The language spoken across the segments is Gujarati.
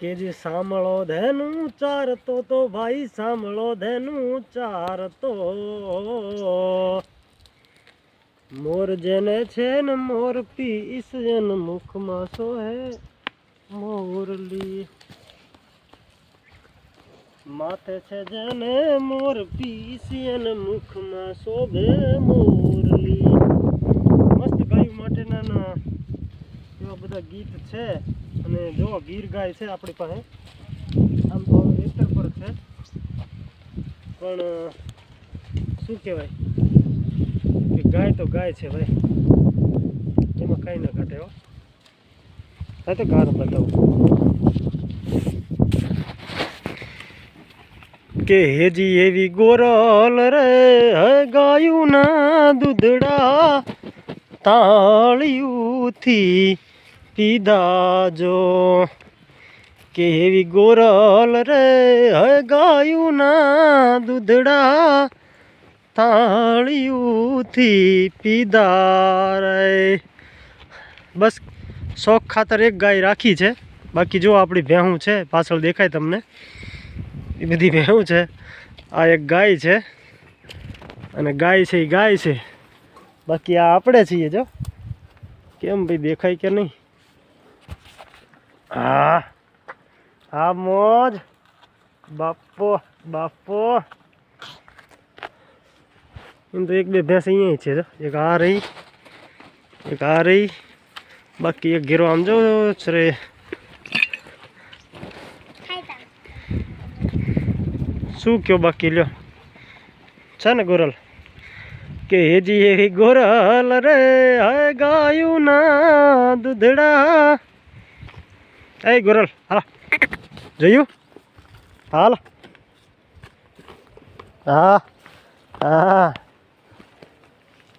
કે જે સાંભળો ધેનું ચારતો તો ભાઈ સાંભળો ધેનું ચારતો. મોર જેને છે ને મોર પીસ જન મુખમાં સોહે મોરલી માથે છે જેને મોર પીસીયન મુખમાં શોભે મોરલી મસ્ત ગાયું માટેના એવા બધા ગીત છે. અને જો ગીર ગાય છે આપણી પાસે. આમ તો હવે પર છે. પણ શું કહેવાય? કે ગાય તો ગાય છે ભાઈ. એમાં કાંઈ ના ઘટે હો. હા તો ગાર બતાવું. કે હેજી એવી ગોરલ રે ગાયું ના દૂધડા તાળિયુંથી પીધા જો કે એવી ગોરલ રે? હે ગાયું ના દૂધડા તાળિયુંથી પીધા રે. બસ, શોખ ખાતર એક ગાય રાખી છે. બાકી જો આપણી ભેહું છે, પાછળ દેખાય તમને. એ બધી ભેહું છે. આ એક ગાય છે. અને ગાય છે, એ ગાય છે. બાકી આ આપણે છીએ, જો. કેમ ભાઈ દેખાય કે નહીં? હા. હા, મોજ. બાપો બાપો. એમ તો એક બે ભેંસ અહીંયા છે, જો. એક આ રહી, એક આ રહી. બાકી એક ઘેરો આમ જો છે શું કયો બાકી લ્યો? છે ને ગોરલ? કે હેજી એવી ગોરલ રે, હે ગાયું ના દૂધડા. એ ગોરલ હાલા જોયું હાલ હા હા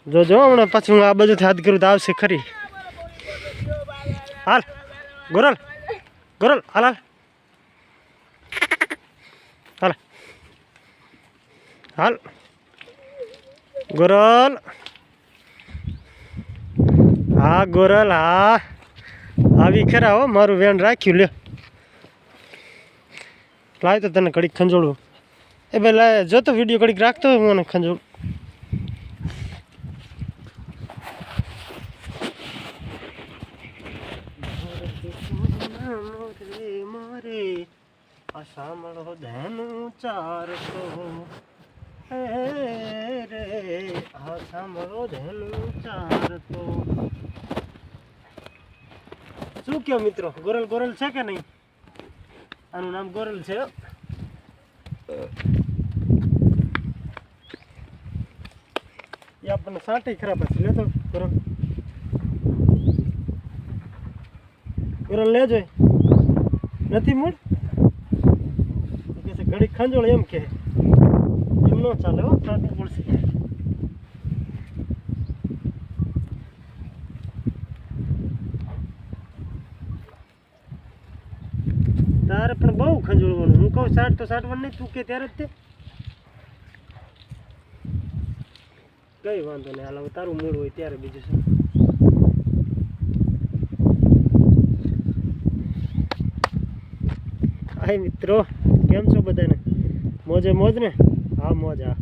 જો જો હમણાં પછી હું આ બધું હાથ કરું તો આવશે ખરી હાલ ગોરલ ગોરલ હાલ હાલ હાલ હાલ ગોરલ હા ગોરલ હા આવી ખરા હો મારું વેન રાખ્યું લે લાય તો તને કડીક ખંજોળું એ ભાઈ લાય જો તો વીડિયો કડીક રાખતો હોય મને ખંજોળ સાંભળો ધેનું ચારતો હે રે આ સાંભળો ધેનું ચારતો શું કયો મિત્રો? ગોરલ ગોરલ છે કે નહીં? આનું નામ ગોરલ છે એ આપણને સાંટી ખરાબ હશે લેતો ગોરલ. ગોરલ લેજો નથી મૂળ? ઘડી ખંજોળ એમ કે એમ ન ચાલે હો, સાંટી પડશે તારે પણ બહુ ખંજોળવાનું. હું કહું સાઠ તો સાઠવાનું નહીં, તું કે ત્યારે જ તે. કઈ વાંધો નહીં, હાલ તારું મૂળ હોય ત્યારે બીજું શું? હાય મિત્રો, કેમ છો બધાને? મોજે મોજ ને? હા, મોજ, હા.